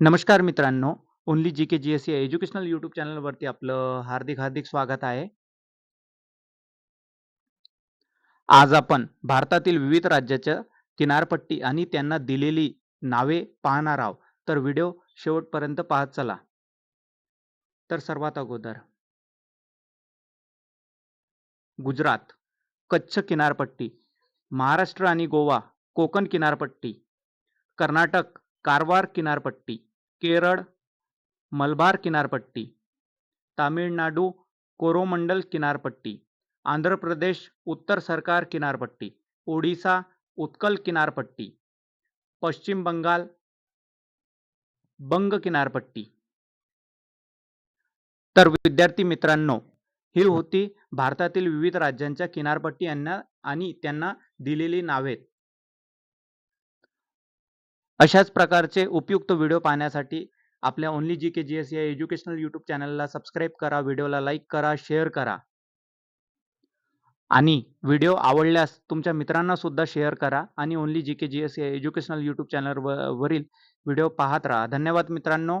नमस्कार मित्रांनो. ओन्ली जी-के जी-एस या एज्युकेशनल यूट्यूब चॅनलवरती आपलं हार्दिक-हार्दिक स्वागत आहे. आज आपण भारतातील विविध राज्याच्या किनारपट्टी आणि त्यांना दिलेली नावे पाहणार आहोत. तर व्हिडिओ शेवटपर्यंत पाहत चला. तर सर्वात अगोदर गुजरात, कच्छ किनारपट्टी, महाराष्ट्र आणि गोवा, कोकण किनारपट्टी, कर्नाटक, कारवार किनारपट्टी, केरळ, मलबार किनारपट्टी, तामिळनाडू, कोरोमंडल किनारपट्टी, आंध्र प्रदेश, उत्तर सरकार किनारपट्टी, ओडिसा, उत्कल किनारपट्टी, पश्चिम बंगाल, बंग किनारपट्टी. तर विद्यार्थी मित्रांनो, ही होती भारतातील विविध राज्यांच्या किनारपट्टी यांना आणि त्यांना दिलेली नावे. अशाच प्रकारचे उपयुक्त व्हिडिओ पाहण्यासाठी आपल्या ओन्ली जी-के जी-एस या एज्युकेशनल यूट्यूब चॅनलला सबस्क्राईब करा, व्हिडिओला लाईक करा, शेअर करा. आणि व्हिडिओ आवडल्यास तुमच्या मित्रांना सुद्धा शेअर करा आणि ओन्ली जी-के जी-एस या एज्युकेशनल यूट्यूब चॅनल व वरील व्हिडिओ पाहत राहा. धन्यवाद मित्रांनो.